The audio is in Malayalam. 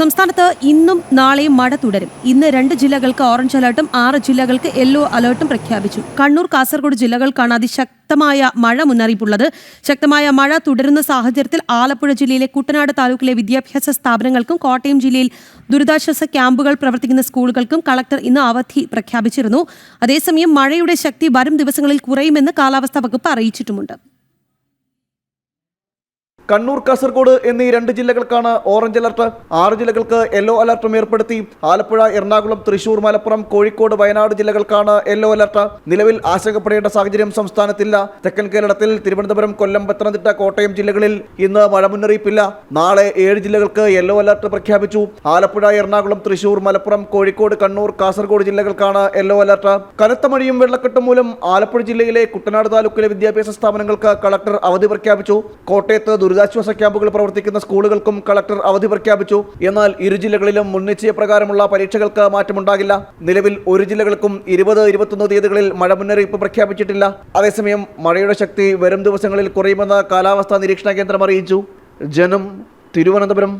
സംസ്ഥാനത്ത് ഇന്നും നാളെയും മഴ തുടരും. ഇന്ന് രണ്ട് ജില്ലകൾക്ക് ഓറഞ്ച് അലർട്ടും ആറ് ജില്ലകൾക്ക് യെല്ലോ അലർട്ടും പ്രഖ്യാപിച്ചു. കണ്ണൂർ കാസർഗോഡ് ജില്ലകൾക്കാണ് അതിശക്തമായ മഴ മുന്നറിയിപ്പുള്ളത്. ശക്തമായ മഴ തുടരുന്ന സാഹചര്യത്തിൽ ആലപ്പുഴ ജില്ലയിലെ കുട്ടനാട് താലൂക്കിലെ വിദ്യാഭ്യാസ സ്ഥാപനങ്ങൾക്കും കോട്ടയം ജില്ലയിൽ ദുരിതാശ്വാസ ക്യാമ്പുകൾ പ്രവർത്തിക്കുന്ന സ്കൂളുകൾക്കും കളക്ടർ ഇന്ന് അവധി പ്രഖ്യാപിച്ചിരുന്നു. അതേസമയം മഴയുടെ ശക്തി വരും ദിവസങ്ങളിൽ കുറയുമെന്ന് കാലാവസ്ഥാ വകുപ്പ് അറിയിച്ചിട്ടുമുണ്ട്. കണ്ണൂർ കാസർഗോഡ് എന്നീ രണ്ട് ജില്ലകൾക്കാണ് ഓറഞ്ച് അലർട്ട്. ആറ് ജില്ലകൾക്ക് യെല്ലോ അലർട്ടും ഏർപ്പെടുത്തി. ആലപ്പുഴ എറണാകുളം തൃശൂർ മലപ്പുറം കോഴിക്കോട് വയനാട് ജില്ലകൾക്കാണ് യെല്ലോ അലർട്ട്. നിലവിൽ ആശങ്കപ്പെടേണ്ട സാഹചര്യം സംസ്ഥാനത്തില്ല. തെക്കൻ കേരളത്തിൽ തിരുവനന്തപുരം കൊല്ലം പത്തനംതിട്ട കോട്ടയം ജില്ലകളിൽ ഇന്ന് മഴ മുന്നറിയിപ്പില്ല നാളെ ഏഴ് ജില്ലകൾക്ക് യെല്ലോ അലർട്ട് പ്രഖ്യാപിച്ചു. ആലപ്പുഴ എറണാകുളം തൃശൂർ മലപ്പുറം കോഴിക്കോട് കണ്ണൂർ കാസർഗോഡ് ജില്ലകൾക്കാണ് യെല്ലോ അലർട്ട്. കനത്ത മഴയും വെള്ളക്കെട്ടും മൂലം ആലപ്പുഴ ജില്ലയിലെ കുട്ടനാട് താലൂക്കിലെ വിദ്യാഭ്യാസ സ്ഥാപനങ്ങൾക്ക് കളക്ടർ അവധി പ്രഖ്യാപിച്ചു. കോട്ടയത്ത് ദുരിതാശ്വാസ ക്യാമ്പുകൾ പ്രവർത്തിക്കുന്ന സ്കൂളുകൾക്കും കളക്ടർ അവധി പ്രഖ്യാപിച്ചു. എന്നാൽ ഇരു ജില്ലകളിലും മുൻനിശ്ചയ പ്രകാരമുള്ള പരീക്ഷകൾക്ക് മാറ്റമുണ്ടാകില്ല. നിലവിൽ ഒരു ജില്ലകൾക്കും ഇരുപത് ഇരുപത്തൊന്ന് തീയതികളിൽ മഴ മുന്നറിയിപ്പ് പ്രഖ്യാപിച്ചിട്ടില്ല. അതേസമയം മഴയുടെ ശക്തി വരും ദിവസങ്ങളിൽ കുറയുമെന്ന് കാലാവസ്ഥാ നിരീക്ഷണ കേന്ദ്രം അറിയിച്ചു. ജനം തിരുവനന്തപുരം